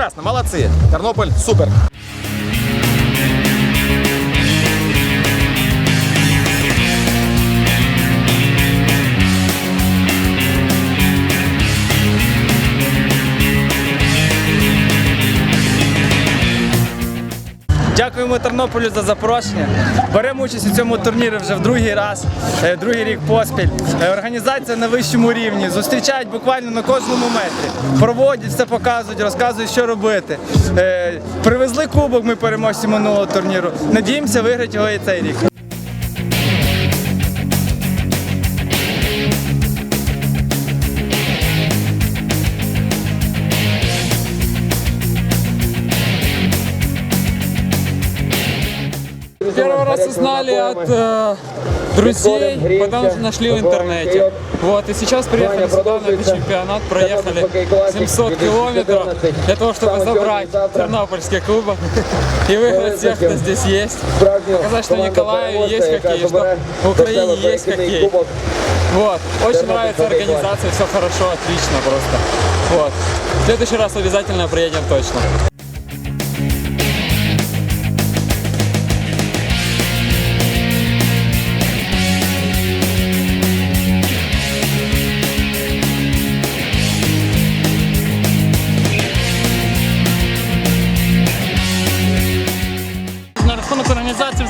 Прекрасно, молодцы. Тернополь супер. Дякуємо Тернополю за запрошення. Беремо участь у цьому турнірі вже в другий раз, е, другий рік поспіль. Е, Організація на вищому рівні. Зустрічають буквально на кожному метрі. Проводять, все показують, розказують, що робити. Е, Привезли кубок ми переможці минулого турніру. Надіємося виграти його і цей рік. Первый раз узнали от э, друзей, потом нашли в интернете. Вот, и сейчас приехали сюда на этот чемпионат, проехали 700 километров для того, чтобы забрать Тернопольский кубок и выиграть всех, кто здесь есть. Показать, что в Николаеве есть хоккей, что в Украине есть хоккей. Вот, очень нравится организация, все хорошо, отлично просто. Вот, в следующий раз обязательно приедем точно.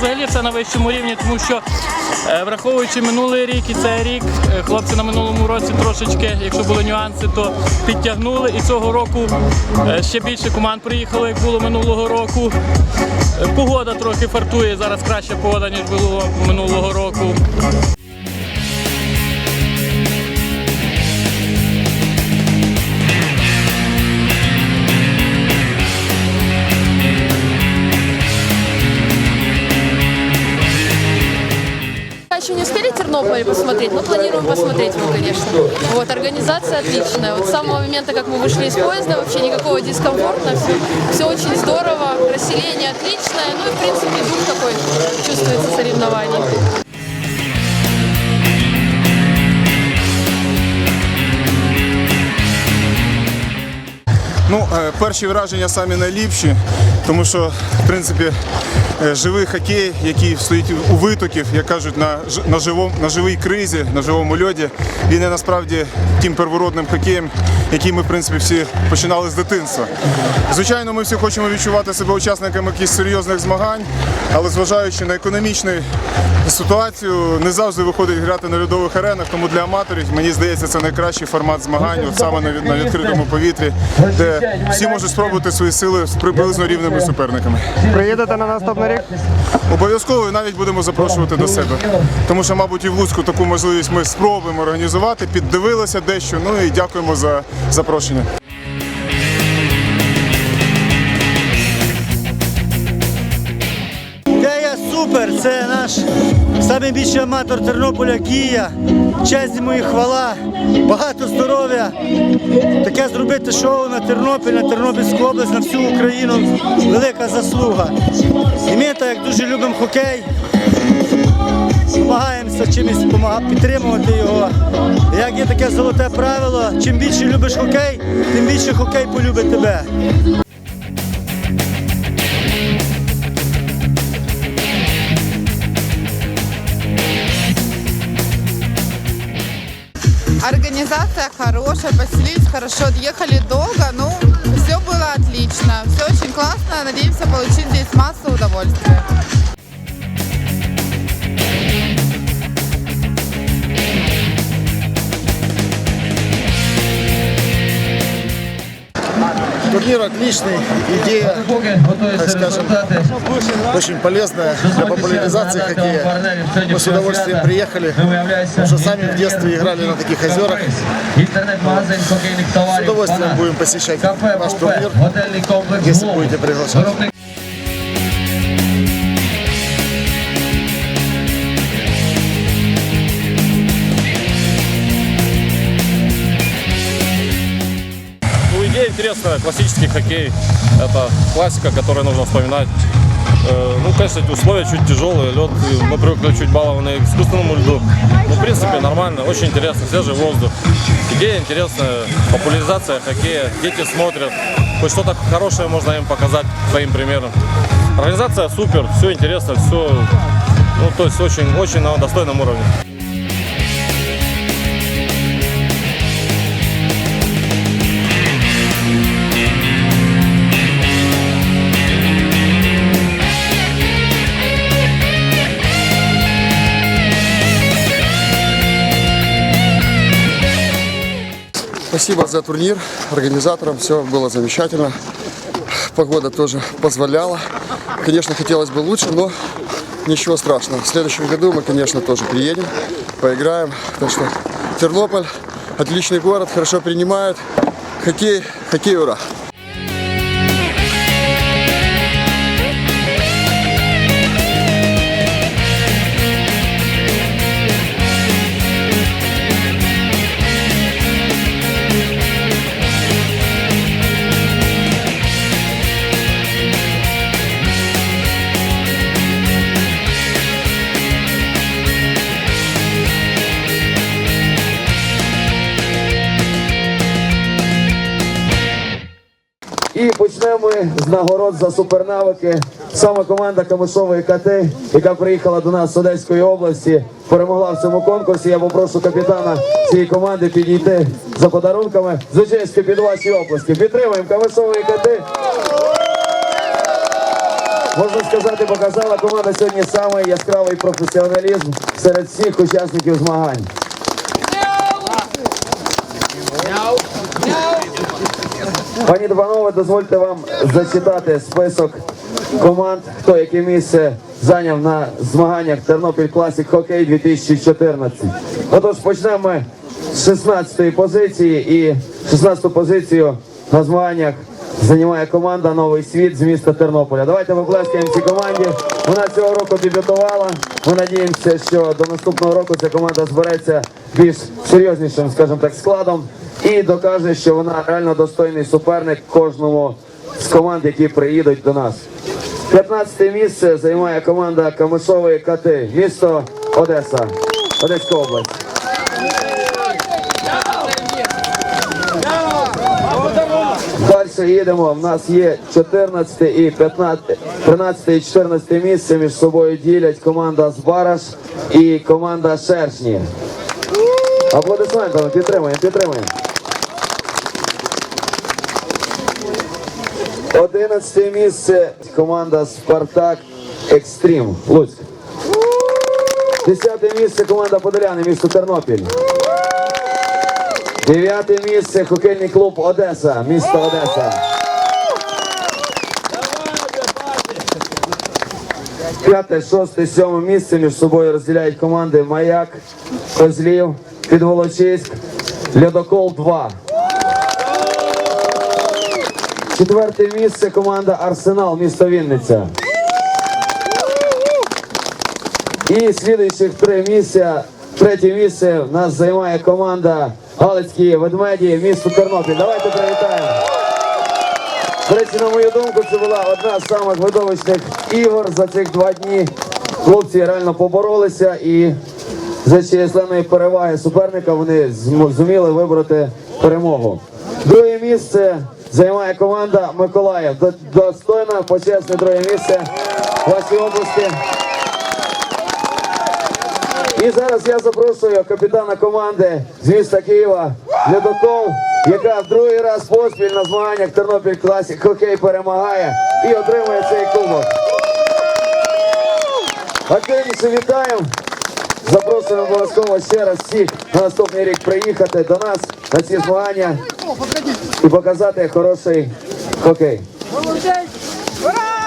Взагалі все на вищому рівні, тому що е, враховуючи минулий рік і цей рік, е, хлопці на минулому році трошечки, якщо були нюанси, то підтягнули. І цього року е, ще більше команд приїхало, як було минулого року. Погода трохи фартує, зараз краща погода, ніж було минулого року. А Еще не успели Тернопіль Тернополе посмотреть. Ну, планируем посмотреть его, конечно. Вот, организация отличная. Вот с самого момента, как мы вышли из поезда, вообще никакого дискомфорта. Все, все очень здорово, расселение отличное. Ну и, в принципе, дух такой чувствуется соревнований. Ну, е, перші враження самі найліпші, Тому що, в принципі, е, живий хокей, який стоїть у витоків, як кажуть, на, на, живому, на живій кризі, на живому льоді, він є насправді тим первородним хокеєм, який ми, в принципі, всі починали з дитинства. Звичайно, ми всі хочемо відчувати себе учасниками якихось серйозних змагань, але зважаючи на економічну ситуацію, не завжди виходить грати на льодових аренах, тому для аматорів, мені здається, це найкращий формат змагань, от саме на, відкритому повітрі, де всі можуть спробувати свої сили з приблизно рівними суперниками. Приїдете на наступний рік? Обов'язково і навіть будемо запрошувати до себе. Тому що, мабуть, і в Луцьку таку можливість ми спробуємо організувати, піддивилися дещо. Ну і дякуємо за запрошення. Ідея супер, це наш найбільший аматор Тернополя Кія. Честь йому і хвала, багато здоров'я. Таке зробити шоу на Тернопіль, на Тернопільську область, на всю Україну велика заслуга. І ми так як дуже любимо хокей. Намагаємося чимось підтримувати його. Як є таке золоте правило, чим більше любиш хокей, тим більше хокей полюбить тебе. Организация хорошая, поселились хорошо, ехали долго, ну, все было отлично, все очень классно, надеемся получить здесь массу удовольствия. Турнир отличный, идея, так скажем, очень полезная для популяризации хоккея. Мы с удовольствием приехали, потому что сами в детстве играли на таких озерах. С удовольствием будем посещать наш турнир, если будете приглашать. Интересная, классический хоккей. Это классика, которую нужно вспоминать. Э, Ну, конечно, эти условия чуть тяжелые, лед, мы привыкли чуть балованные к искусственному льду. Ну, в принципе, нормально, очень интересно, свежий воздух. Идея интересная, популяризация хоккея, дети смотрят. Хоть что-то хорошее можно им показать своим примером. Организация супер, все интересно, все, ну, то есть очень, очень на достойном уровне. Спасибо за турнир, организаторам, все было замечательно. Погода тоже позволяла. Конечно, хотелось бы лучше, но ничего страшного. В следующем году мы, конечно, тоже приедем, поиграем. Так что Тернополь, отличный город, хорошо принимают. Хоккей, хоккей, ура! І почнемо ми з нагород за супернавики. Саме команда Камишової КТ, яка приїхала до нас з Одеської області, перемогла в цьому конкурсі. Я попрошу капітана цієї команди підійти за подарунками. Звичайно, під ваші оплески. Підтримуємо Камишової КТ. Можна сказати, показала команда сьогодні саме яскравий професіоналізм серед всіх учасників змагань. Пані та панове, дозвольте вам зачитати список команд, хто яке місце зайняв на змаганнях Тернопіль Класік Хокей 2014. Отож, почнемо з 16-ї позиції і 16-ту позицію на змаганнях займає команда Новий світ з міста Тернополя. Давайте поплескаємо цій команді. Вона цього року дебютувала. Ми надіємося, що до наступного року ця команда збереться більш серйознішим, скажімо так, складом і докаже, що вона реально достойний суперник кожному з команд, які приїдуть до нас. 15 місце займає команда Камишової Кати, місто Одеса, Одеська область. Далі їдемо. У нас є 14 і 15, 13 і 14 місце між собою ділять команда Збараш і команда Шершні. Аплодисментами підтримуємо, підтримуємо. 11 місце команда Спартак Екстрім. Луцьк. 10 місце команда Подоляни, місто Тернопіль. Дев'яте місце хокейний клуб Одеса, місто Одеса. П'яте, шосте, сьоме місце між собою розділяють команди Маяк, Козлів, Підволочиськ, Льодокол 2. Четверте місце команда Арсенал, місто Вінниця. І слідуючих три місця, третє місце в нас займає команда Галицькі ведмеді, місто Тернопіль. Давайте привітаємо. До речі, на мою думку, це була одна з самих видовищних ігор за цих два дні. Хлопці реально поборолися і за численної переваги суперника вони зуміли вибрати перемогу. Друге місце займає команда Миколаїв. До- Достойно, почесне друге місце в вашій області. І зараз я запрошую капітана команди з міста Києва Ледокол, яка в другий раз поспіль на змаганнях Тернопіль Класік хокей перемагає і отримує цей кубок. Активніше вітаємо. Запрошуємо обов'язково ще раз всіх на наступний рік приїхати до нас на ці змагання і показати хороший хокей. Ура!